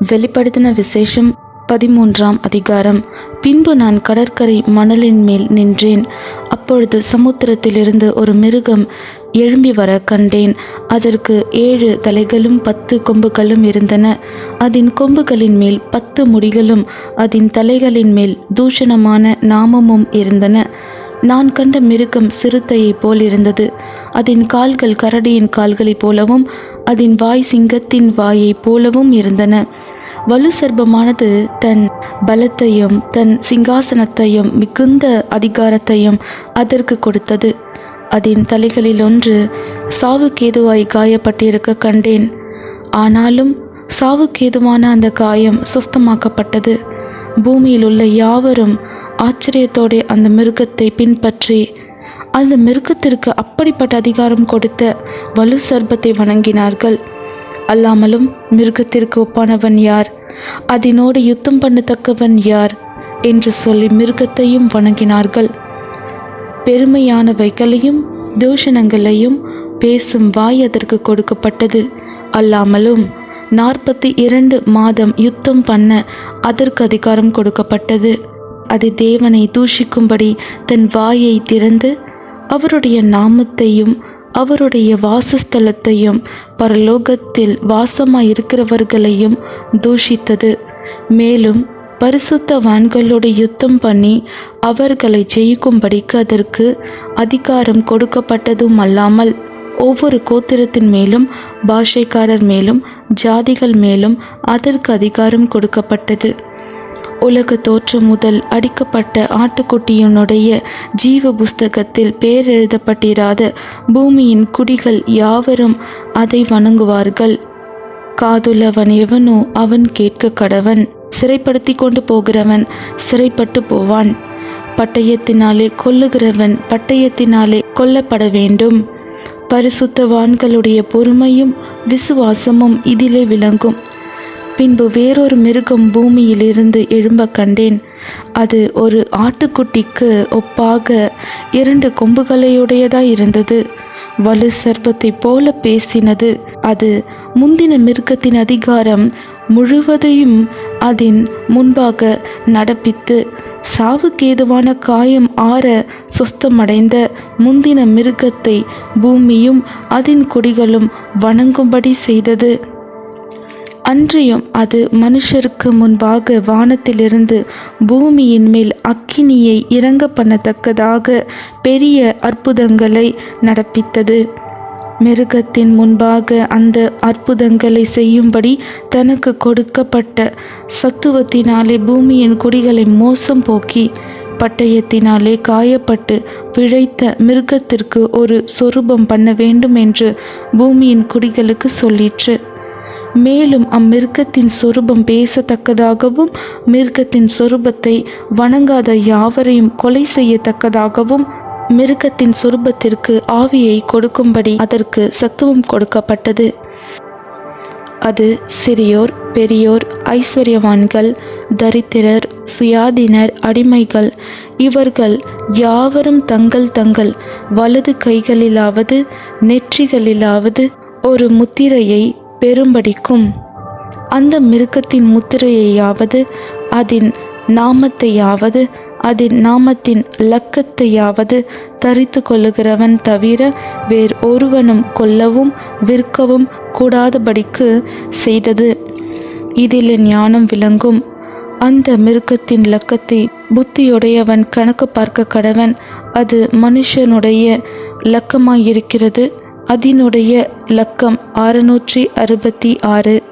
வெளிப்படுத்தின விசேஷம் பதிமூன்றாம் அதிகாரம். பின்பு நான் கடற்கரை மணலின் மேல் நின்றேன். அப்பொழுது சமுத்திரத்திலிருந்து ஒரு மிருகம் எழும்பி வர கண்டேன். அதற்கு ஏழு தலைகளும் பத்து கொம்புகளும் இருந்தன. அதன் கொம்புகளின் மேல் பத்து முடிகளும் அதன் தலைகளின் மேல் தூஷணமான நாமமும் இருந்தன. நான் கண்ட மிருகம் சிறுத்தையைப் போல் இருந்தது. அதன் கால்கள் கரடியின் கால்களைப் போலவும் அதன் வாய் சிங்கத்தின் வாயைப் போலவும் இருந்தன. வலு சர்பமானது தன் பலத்தையும் தன் சிங்காசனத்தையும் மிகுந்த அதிகாரத்தையும் அதற்கு கொடுத்தது. அதன் தலைகளில் ஒன்று சாவுக்கேதுவாய் காயப்பட்டிருக்க கண்டேன். ஆனாலும் சாவுக்கேதுவான அந்த காயம் சுஸ்தமாக்கப்பட்டது. பூமியில் உள்ள யாவரும் ஆச்சரியத்தோடு அந்த மிருகத்தை பின்பற்றி அந்த மிருகத்திற்கு அப்படிப்பட்ட அதிகாரம் கொடுத்த வலு சர்பத்தை வணங்கினார்கள். அல்லாமலும் மிருகத்திற்கு ஒப்பானவன் யார்? அதனோடு யுத்தம் பண்ணத்தக்கவன் யார்? என்று சொல்லி மிருகத்தையும் வணங்கினார்கள். பெருமையானவைகளையும் தூஷணங்களையும் பேசும் வாய் அதற்கு கொடுக்கப்பட்டது. அல்லாமலும் நாற்பத்தி இரண்டு மாதம் யுத்தம் பண்ண அதற்கு அதிகாரம் கொடுக்கப்பட்டது. அது தேவனை தூஷிக்கும்படி தன் வாயை திறந்து அவருடைய நாமத்தையும் அவருடைய வாசஸ்தலத்தையும் பரலோகத்தில் வாசமாயிருக்கிறவர்களையும் தூஷித்தது. மேலும் பரிசுத்தவான்களோடு யுத்தம் பண்ணி அவர்களை ஜெயிக்கும்படிக்கு அதற்கு அதிகாரம் கொடுக்கப்பட்டதும் அல்லாமல் ஒவ்வொரு கோத்திரத்தின் மேலும் பாஷைக்காரர் மேலும் ஜாதிகள் மேலும் அதற்கு அதிகாரம் கொடுக்கப்பட்டது. உலக தோற்றம் முதல் அடிக்கப்பட்ட ஆட்டுக்குட்டியினுடைய ஜீவ புஸ்தகத்தில் பேர் எழுதப்பட்டிராத பூமியின் குடிகள் யாவரும் அதை வணங்குவார்கள். காதுள்ளவன் எவனோ அவன் கேட்க கடவன். சிறைப்படுத்தி கொண்டு போகிறவன் சிறைப்பட்டு போவான். பட்டயத்தினாலே கொல்லுகிறவன் பட்டயத்தினாலே கொல்லப்பட வேண்டும். பரிசுத்தவான்களுடைய பொறுமையும் விசுவாசமும் இதிலே விளங்கும். பின்பு வேறொரு மிருகம் பூமியிலிருந்து எழும்ப கண்டேன். அது ஒரு ஆட்டுக்குட்டிக்கு ஒப்பாக இரண்டு கொம்புகளையுடையதாய் இருந்தது. வலு சர்ப்பத்தை போல பேசினது. அது முந்தின மிருகத்தின் அதிகாரம் முழுவதையும் அதன் முன்பாக நடப்பித்து சாவுக்கேதுவான காயம் ஆற சொஸ்தமடைந்த முந்தின மிருகத்தை பூமியும் அதன் கொடிகளும் வணங்கும்படி செய்தது. அன்றியும் அது மனுஷருக்கு முன்பாக வானத்திலிருந்து பூமியின் மேல் அக்கினியை இறங்க பண்ணத்தக்கதாக பெரிய அற்புதங்களை நடப்பித்தது. மிருகத்தின் முன்பாக அந்த அற்புதங்களை செய்யும்படி தனக்கு கொடுக்கப்பட்ட சத்துவத்தினாலே பூமியின் குடிகளை மோசம் போக்கி பட்டயத்தினாலே காயப்பட்டு பிழைத்த மிருகத்திற்கு ஒரு சொரூபம் பண்ண வேண்டும் என்று பூமியின் குடிகளுக்கு சொல்லிற்று. மேலும் அம்மிருகத்தின் சொரூபம் பேசத்தக்கதாகவும் மிருகத்தின் சொரூபத்தை வணங்காத யாவரையும் கொலை செய்யத்தக்கதாகவும் மிருகத்தின் சொரூபத்திற்கு ஆவியை கொடுக்கும்படி அதற்கு சத்துவம் கொடுக்கப்பட்டது. அது சிறியோர் பெரியோர் ஐஸ்வர்யவான்கள் தரித்திரர் சுயாதீனர் அடிமைகள். இவர்கள் யாவரும் தங்கள் தங்கள் வலது கைகளிலாவது நெற்றிகளிலாவது ஒரு முத்திரையை பெரும்படிக்கும். அந்த மிருகத்தின் முத்திரையையாவது அதன் நாமத்தையாவது அதன் நாமத்தின் லக்கத்தையாவது தரித்து கொள்ளுகிறவன் தவிர வேறு ஒருவனும் கொல்லவும் விற்கவும் கூடாதபடிக்கு செய்தது. இதில் ஞானம் விளங்கும். அந்த மிருகத்தின் லக்கத்தை புத்தியுடையவன் கணக்கு பார்க்க கடவன். அது மனுஷனுடைய லக்கமாயிருக்கிறது. அதனுடைய இலக்கம் அறுநூற்றி அறுபத்தி ஆறு.